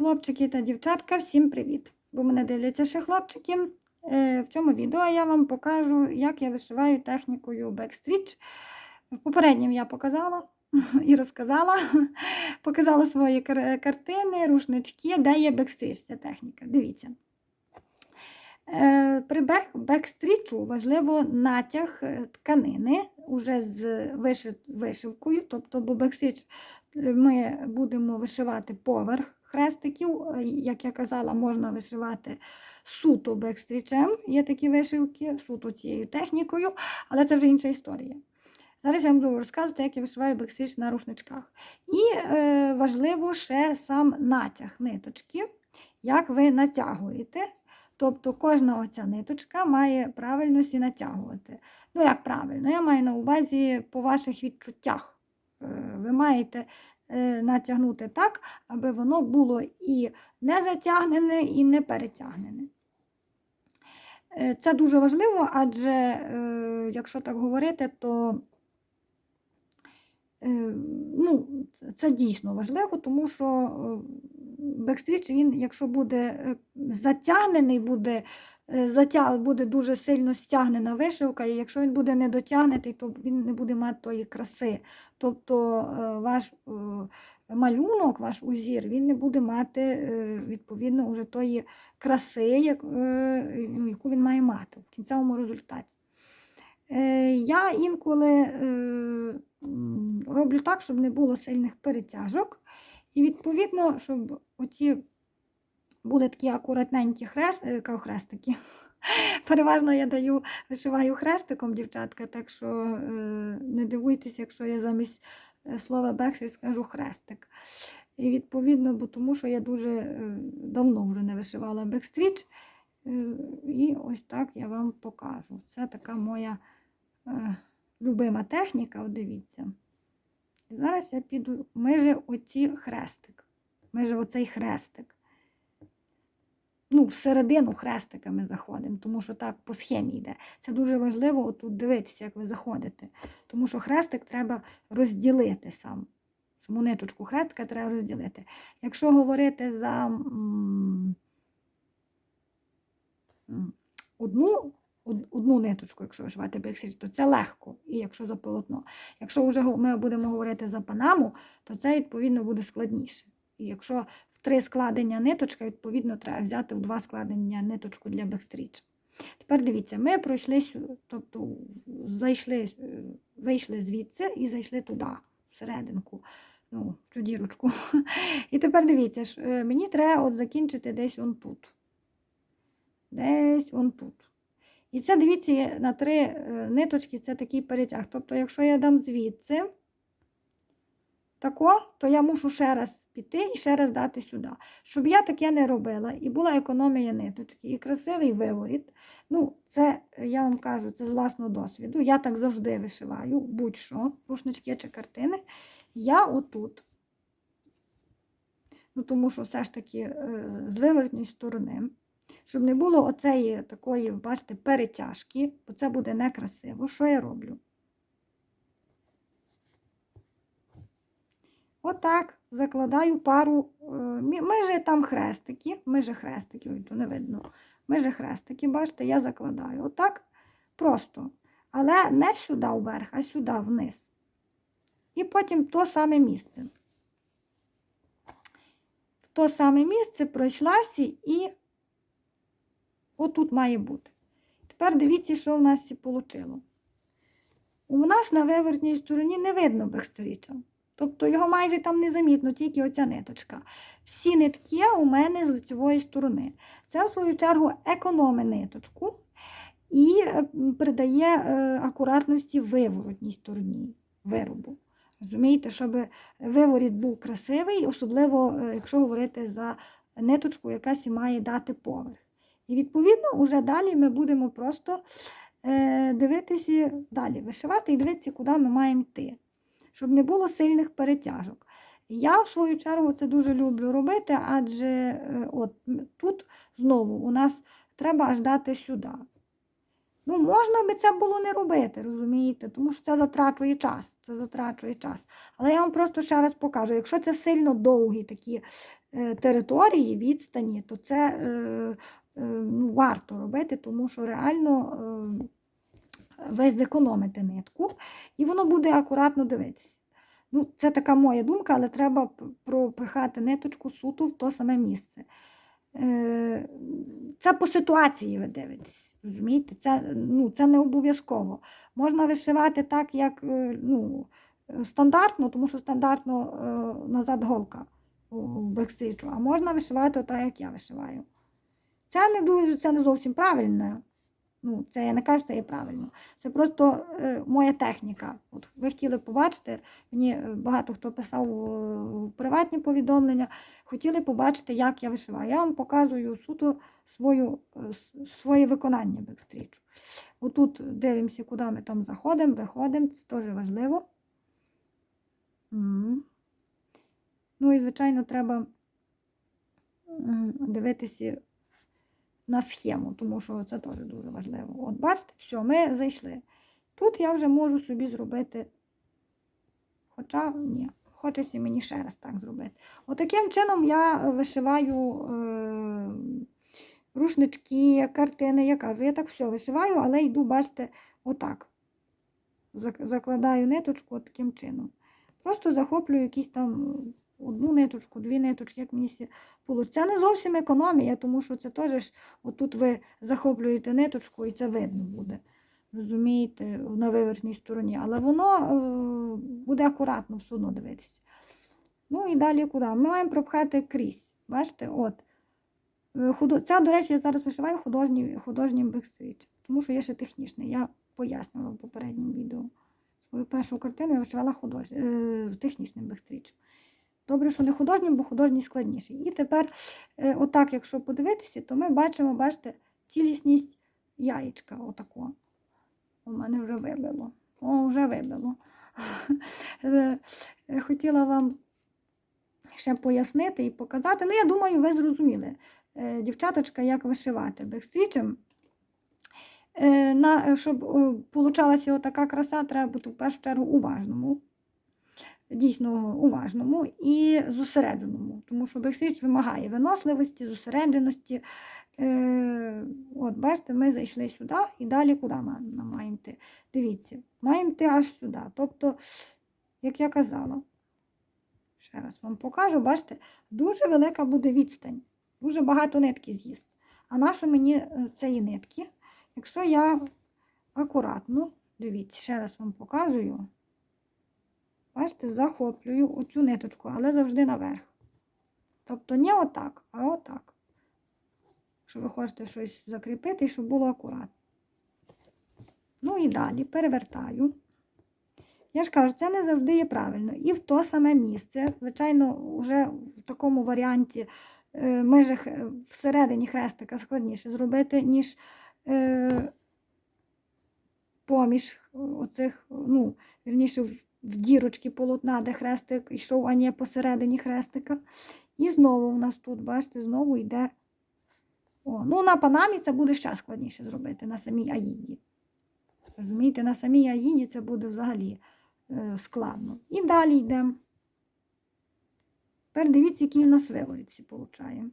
Хлопчики та дівчатка, всім привіт! Бо мене дивляться ще хлопчики. Е, В цьому відео я вам покажу, як я вишиваю технікою бекстріч. В попереднім я показала і розказала, показала свої картини, рушнички, де є бекстріч, ця техніка. Дивіться. Е, При бекстрічу важливо натяг е, тканини уже з вишивкою, тобто, бо бекстріч ми будемо вишивати поверх хрестиків. Е, Як я казала, можна вишивати суто бекстрічем. Є такі вишивки, суто цією технікою, але це вже інша історія. Зараз я вам буду розказувати, як я вишиваю бекстріч на рушничках. І е, важливо ще сам натяг ниточки, як ви натягуєте. Тобто кожна оця ниточка має правильно сі натягувати. Ну, як правильно, я маю на увазі по ваших відчуттях. Е, Ви маєте натягнути так, аби воно було і не затягнене, і не перетягнене. Е, Це дуже важливо, адже, е, якщо так говорити, то е, ну, це дійсно важливо, тому що е, бекстріч, він, якщо буде е, затягнений, буде, е, затяг, буде дуже сильно стягнена вишивка, і якщо він буде недотягнутий, то він не буде мати тої краси. Тобто е, ваш е, малюнок, ваш узір, він не буде мати е, відповідно уже тої краси, як, е, яку він має мати в кінцевому результаті. Е, Я інколи е, роблю так, щоб не було сильних перетяжок. І відповідно, щоб оці були такі акуратненькі хрест, е, хрестики. Переважно я даю, вишиваю хрестиком, дівчатка, так що е, не дивуйтесь, якщо я замість е, слова бекстріч скажу хрестик. І відповідно, бо тому що я дуже давно вже не вишивала бекстріч. І ось так я вам покажу. Це така моя любима техніка, от дивіться. І зараз я піду, меже оці хрестик. Меже оцей хрестик. Ну, всередину хрестика ми заходимо, тому що так по схемі йде. Це дуже важливо отут дивитися, як ви заходите. Тому що хрестик треба розділити сам. Саму ниточку хрестика треба розділити. Якщо говорити за одну, од- одну ниточку, якщо вишивати бекстріч, то це легко, і якщо за полотно. Якщо вже ми будемо говорити за панаму, то це відповідно буде складніше. І якщо три складення ниточка, відповідно, треба взяти в два складення ниточку для бекстріч. Тепер дивіться, ми пройшли, тобто зайшли, е, вийшли звідси і зайшли туди, всерединку, ну, цю дірочку. І тепер дивіться, е, мені треба от закінчити десь он тут. Десь он тут. І це, дивіться, на три е, ниточки це такий перетяг. Тобто, якщо я дам звідси тако, то я мушу ще раз піти і ще раз дати сюди. Щоб я таке не робила, і була економія ниточки, і красивий виворіт. Ну, це, е, я вам кажу, це з власного досвіду. Я так завжди вишиваю, будь-що, рушнички чи картини. Я отут. Ну, тому що все ж таки е, з виворотньої сторони щоб не було оцеї такої, бачите, перетяжки, бо це буде некрасиво. Що я роблю? Отак закладаю пару, е, мі- там хрестики, майже хрестики, ой, то не видно. Майже хрестики, бачите, я закладаю. Отак просто. Але не сюди вверх, а сюди вниз. І потім то саме місце. В то саме місце пройшлася і Отут має бути. Тепер дивіться, що в нас вийшло. У нас на вивертній стороні не видно бекстріча. Тобто його майже там не замітно, тільки оця ниточка. Всі нитки у мене з лицевої сторони. Це, в свою чергу, економить ниточку і е, придає е, акуратності виворотній стороні виробу. Розумієте, щоб виворіт був красивий, особливо, е, якщо говорити за ниточку, яка має дати поверх. І відповідно, вже далі ми будемо просто дивитися далі, вишивати і дивитися, куди ми маємо йти, щоб не було сильних перетяжок. Я, в свою чергу, це дуже люблю робити, адже е, от тут знову у нас треба аж дати сюди. Ну, можна би це було не робити, розумієте, тому що це затрачує час. Це затрачує час. Але я вам просто ще раз покажу, якщо це сильно довгі такі е, території, відстані, то це е, е, ну, варто робити, тому що реально е, ви зекономите нитку, і воно буде акуратно дивитися. Ну, це така моя думка, але треба пропихати ниточку суто в то саме місце. Е, Це по ситуації ви дивитесь. Розумієте? Це, ну, це не обов'язково. Можна вишивати так, як е, ну, стандартно, тому що стандартно е, назад голка бекстрічу, а можна вишивати так, як я вишиваю. Це не дуже, це не зовсім правильно. Ну, це я не кажу, це є правильно. Це просто е, моя техніка. От ви хотіли побачити, мені е, багато хто писав е, приватні повідомлення, хотіли побачити, як я вишиваю. Я вам показую суто свою, е, своє виконання бекстрічу. Отут дивимося, куди ми там заходимо, виходимо, це теж важливо. Ну і, звичайно, треба дивитися на схему, тому що це теж дуже важливо. От бачите, все, ми зайшли. Тут я вже можу собі зробити, хоча ні, хочеться мені ще раз так зробити. Отаким чином я вишиваю е, рушнички, картини. Я кажу, я так все вишиваю, але йду, бачите, отак. Закладаю ниточку таким чином. Просто захоплюю якісь там одну ниточку, дві ниточки, як мені получить. Це не зовсім економія, тому що це теж отут ви захоплюєте ниточку і це видно буде. Розумієте, на виверхній стороні. Але воно е, буде акуратно все одно дивитися. Ну і далі куди? Ми маємо пропхати крізь. Бачите, от. Це, до речі, я зараз вишиваю художній, художнім бекстріч, тому що є ще технічний. Я пояснювала в попередньому відео. Свою першу картину я вишивала худож... е, технічним бекстрічем. Добре, що не художнім, бо художній складніший. І тепер, е, отак, якщо подивитися, то ми бачимо, бачите, цілісність яєчка. Отако. У мене вже вибило. О, вже вибило. Е, е, Хотіла вам ще пояснити і показати. Ну, я думаю, ви зрозуміли, дівчаточка, як вишивати бекстрічем. На, щоб получалася така краса, треба бути в першу чергу уважному. Дійсно уважному і зосередженому, тому що бекстріч вимагає виносливості, зосередженості. Е, от, бачите, ми зайшли сюди і далі куди ми маємо йти? Дивіться, маємо йти аж сюди. Тобто, як я казала, ще раз вам покажу, бачите, дуже велика буде відстань, дуже багато нитки з'їсть. А нащо мені е, цієї нитки? Якщо я акуратно, дивіться, ще раз вам показую. Бачите, захоплюю оцю ниточку, але завжди наверх. Тобто не отак, а отак. Якщо ви хочете щось закріпити, щоб було акуратно. Ну і далі перевертаю. Я ж кажу, це не завжди є правильно. І в то саме місце, звичайно, вже в такому варіанті е, межах е, всередині хрестика складніше зробити, ніж е, поміж оцих, ну, вірніше, в, в дірочки полотна, де хрестик йшов, а не посередині хрестика. І знову у нас тут, бачите, знову йде. О, ну, на панамі це буде ще складніше зробити на самій Аїді. Розумієте, на самій Аїді це буде взагалі е, складно. І далі йдемо. Тепер дивіться, який в нас виворіці получаємо.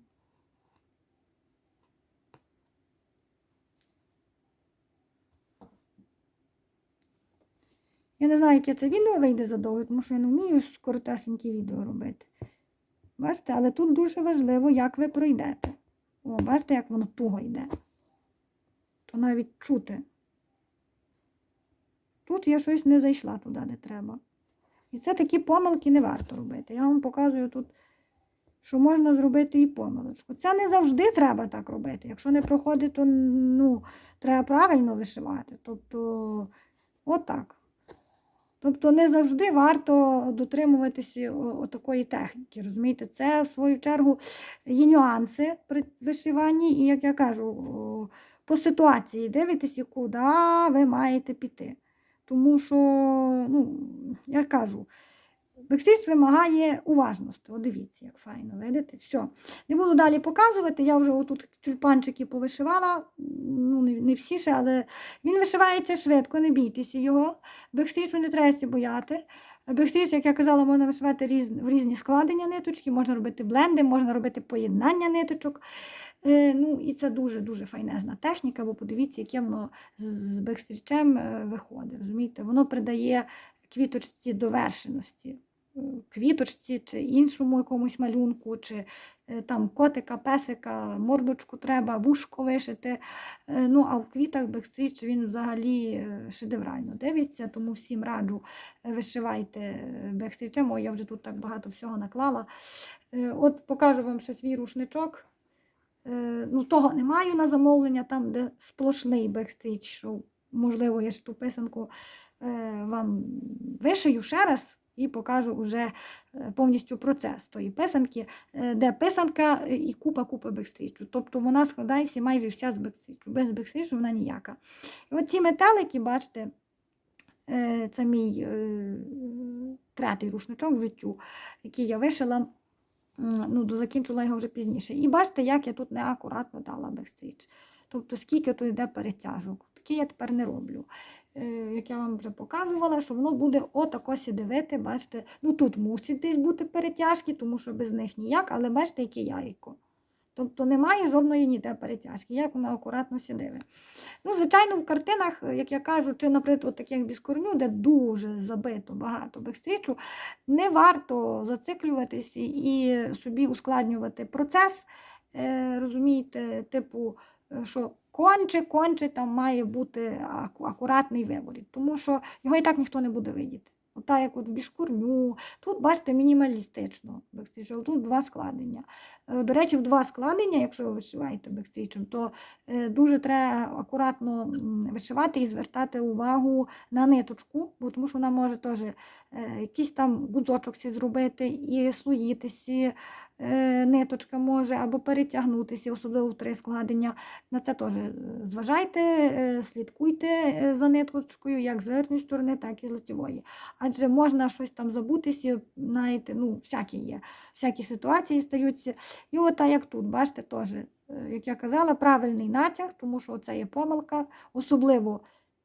Я не знаю, яке це відео вийде задовго, тому що я не вмію коротесенькі відео робити. Бачите, але тут дуже важливо, як ви пройдете. О, бачите, як воно туго йде. То навіть чути. Тут я щось не зайшла туди, де треба. І це такі помилки не варто робити. Я вам показую тут, що можна зробити і помилочку. Це не завжди треба так робити. Якщо не проходить, то ну, треба правильно вишивати. Тобто, отак. Тобто не завжди варто дотримуватися о такої техніки. Розумієте, це в свою чергу є нюанси при вишиванні, і як я кажу, по ситуації дивитесь, куди ви маєте піти. Тому що, ну, я кажу, бекстріч вимагає уважності. О, дивіться, як файно, видите? Все. Не буду далі показувати. Я вже отут тюльпанчики повишивала. Ну, не, не всі ще, але він вишивається швидко, не бійтеся його. Бекстрічу не треба бояти. Бекстріч, як я казала, можна вишивати різ, в різні складення ниточки, можна робити бленди, можна робити поєднання ниточок. Е, Ну, і це дуже-дуже файнезна техніка, бо подивіться, яке воно з бекстрічем е, виходить. Розумієте? Воно придає квіточці довершеності. Квіточці чи іншому якомусь малюнку, чи е, там котика, песика, мордочку треба, вушко вишити. Е, Ну, а в квітах бекстріч він взагалі е, шедеврально дивиться, тому всім раджу вишивайте бекстрічем. Я вже тут так багато всього наклала. От покажу вам ще свій рушничок. Ну, того не маю на замовлення, там, де сплошний бекстріч, що, можливо, я ж ту писанку вам вишию ще раз і покажу вже е, повністю процес тої писанки, е, де писанка е, і купа-купа бекстрічу. Тобто вона складається майже вся з бекстрічу. Без бекстрічу вона ніяка. І оці метелики, бачите, це мій третій рушничок в життю, який я вишила. Ну, закінчила його вже пізніше. І бачите, як я тут неакуратно дала бекстріч. Тобто, скільки тут йде перетяжок. Таке я тепер не роблю. Е, Як я вам вже показувала, що воно буде отако сідивити, бачите, ну тут мусить десь бути перетяжки, тому що без них ніяк, але бачите, яке яйко. Тобто немає жодної ніде перетяжки, як воно акуратно сідиве. Ну, звичайно, в картинах, як я кажу, чи, наприклад, таких без корню, де дуже забито багато бекстрічу, не варто зациклюватись і собі ускладнювати процес. Е, розумієте, типу, що конче, конче там має бути аку- акуратний виворіт, тому що його і так ніхто не буде видіти. Ота, як от в біскурню, тут, бачите, мінімалістично бекстрічем, тут два складення. Е, До речі, в два складення, якщо ви вишиваєте бекстрічем, то е, дуже треба акуратно вишивати і звертати увагу на ниточку, бо тому що вона може теж е, якийсь там гудзочок зробити і слоїтися, е, ниточка може або перетягнутися, особливо в три складення. На це теж е, зважайте, е, слідкуйте е, за ниточкою, як з верхньої сторони, так і з лицевої. Адже можна щось там забутися, знаєте, ну, всякі є, всякі ситуації стаються. І от як тут, бачите, теж, е, як я казала, правильний натяг, тому що це є помилка, особливо.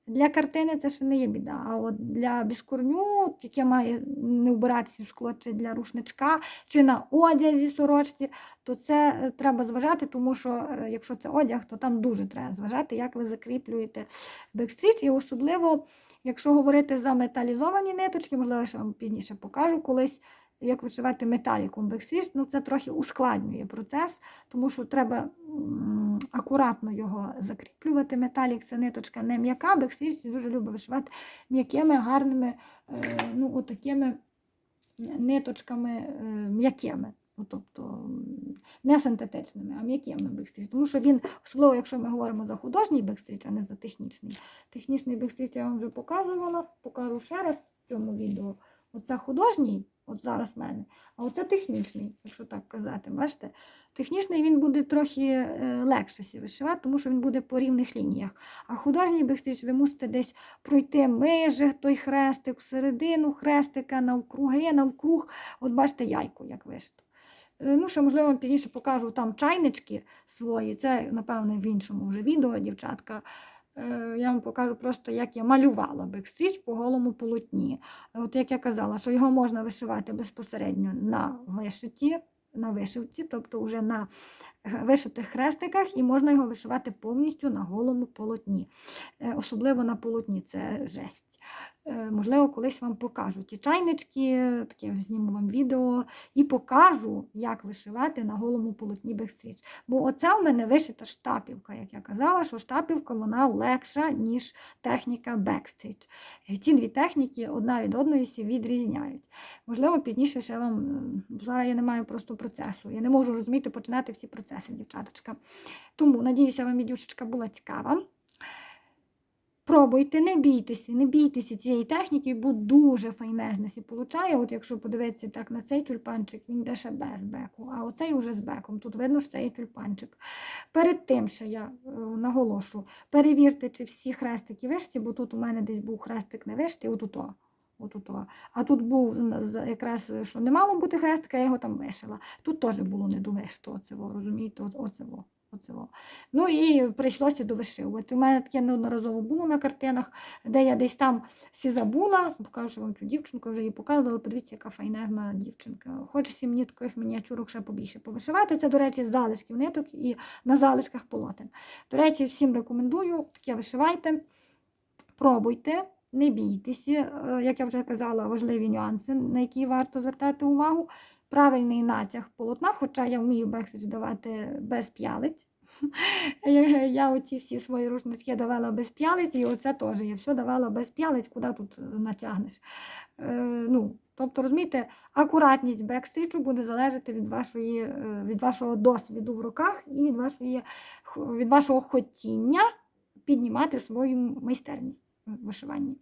Для картини це ще не є біда. А от для біскорню, яке має не вбиратися в скло, чи для рушничка, чи на одязі сорочці, то це е, треба зважати, тому що е, якщо це одяг, то там дуже треба зважати, як ви закріплюєте бекстріч. І особливо, якщо говорити за металізовані ниточки, можливо, я ще вам пізніше покажу колись. Як вишивати металіком бекстріч, ну це трохи ускладнює процес, тому що треба акуратно його закріплювати. Металік це ниточка не м'яка, бекстріч дуже любить вишивати м'якими, гарними, е, ну, отакими ниточками е, м'якими. Ну, тобто не синтетичними, а м'якими бекстріч. Тому що він, особливо, якщо ми говоримо за художній бекстріч, а не за технічний. Технічний бекстріч я вам вже показувала, покажу ще раз в цьому відео. Оце художній, от зараз в мене, а оце технічний, якщо так казати. Бачите? Технічний він буде трохи е, легше вишивати, тому що він буде по рівних лініях. А художній бекстріч ви мусите десь пройти межі, той хрестик, всередину хрестика, навкруги, навкруг. От бачите, яйко, як вишито. Е, Ну, ще, можливо, пізніше покажу там чайнички свої. Це, напевне, в іншому вже відео, дівчатка. Е, Я вам покажу просто, як я малювала бекстріч по голому полотні. От як я казала, що його можна вишивати безпосередньо на вишиті, на вишивці, тобто вже на вишитих хрестиках, і можна його вишивати повністю на голому полотні. Е, Особливо на полотні це жесть. Е, Можливо, колись вам покажу ті чайнички, таке зніму вам відео і покажу, як вишивати на голому полотні бекстріч. Бо оце у мене вишита штапівка, як я казала, що штапівка вона легша, ніж техніка бекстріч. Ці дві техніки одна від одної відрізняють. Можливо, пізніше ще вам, е, зараз я не маю просто процесу. Я не можу розуміти, починати всі процеси, дівчаточка. Тому, надіюся, вам відюшечка була цікава. Пробуйте, не бійтеся, не бійтеся цієї техніки, бо дуже файнезне сі получає. От якщо подивитися так на цей тюльпанчик, він йде ще без беку, а оцей уже з беком. Тут видно, що це є тюльпанчик. Перед тим ще я е, наголошу, перевірте, чи всі хрестики вишті, бо тут у мене десь був хрестик не вишти, отуто. Отуто. А тут був якраз, що не мало бути хрестика, я його там вишила. Тут теж було не довишто, оцево, розумієте, оцево. Оцього. Ну і прийшлося довишивувати. У мене таке неодноразово було на картинах, де я десь там всі забула, покажу вам цю дівчинку, вже її показувала. Подивіться, яка файнезна дівчинка. Хочеться мені таких мініатюрок ще побільше повишивати. Це, до речі, з залишків ниток і на залишках полотен. До речі, всім рекомендую таке вишивайте, пробуйте. Не бійтеся, Е, як я вже казала, важливі нюанси, на які варто звертати увагу. Правильний натяг полотна, хоча я вмію бексидж давати без п'ялиць. Я, оці всі свої рушнички давала без п'ялиць, і оце теж я все давала без п'ялиць, куди тут е, натягнеш. Е, ну, тобто, розумієте, акуратність бекстрічу буде залежати від, вашої, е, від вашого досвіду в руках і від, вашої, від вашого хотіння піднімати свою майстерність в вишиванні.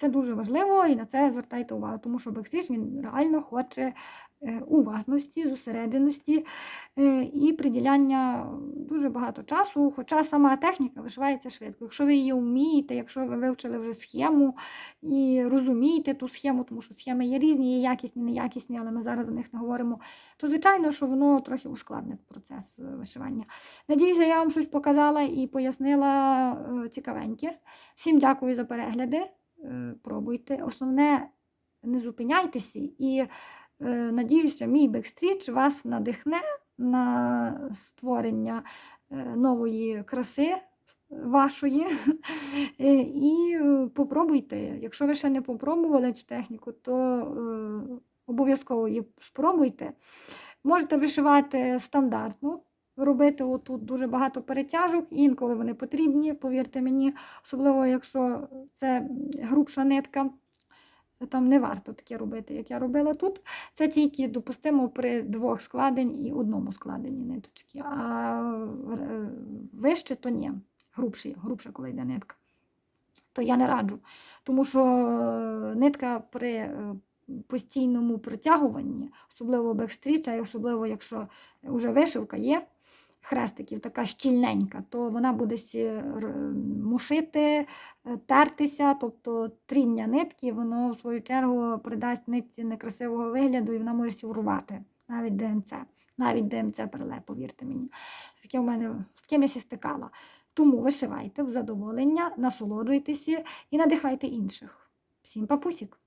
Це дуже важливо і на це звертайте увагу, тому що бекстріч він реально хоче е, уважності, зосередженості е, і приділяння дуже багато часу. Хоча сама техніка вишивається швидко. Якщо ви її вмієте, якщо ви вивчили вже схему і розумієте ту схему, тому що схеми є різні, є якісні, неякісні, але ми зараз за них не говоримо, то звичайно, що воно трохи ускладнить процес е, вишивання. Надіюся, я вам щось показала і пояснила цікавеньке. Всім дякую за перегляди. Е, Пробуйте. Основне, не зупиняйтеся і е, надіюся, мій бекстріч вас надихне на створення е, нової краси вашої. І попробуйте. Якщо ви ще не попробували цю техніку, то обов'язково її спробуйте. Можете вишивати стандартну, робити отут дуже багато перетяжок, інколи вони потрібні, повірте мені, особливо якщо це грубша нитка. Там не варто таке робити, як я робила тут. Це тільки допустимо при двох складень і одному складенні ниточки. А е, вище то ні. Грубші, грубша, коли йде нитка. То я не раджу. Тому що е, нитка при е, постійному протягуванні, особливо бекстріча, і особливо якщо вже вишивка є, хрестиків така щільненька, то вона буде мушити, е, тертися, тобто тріння нитки, воно в свою чергу придасть нитці некрасивого вигляду і вона може сі урвати. Навіть ДМЦ, навіть ДМЦ приле, повірте мені. Таке в мене з ким я стикала. Тому вишивайте в задоволення, насолоджуйтеся і надихайте інших. Всім папусік!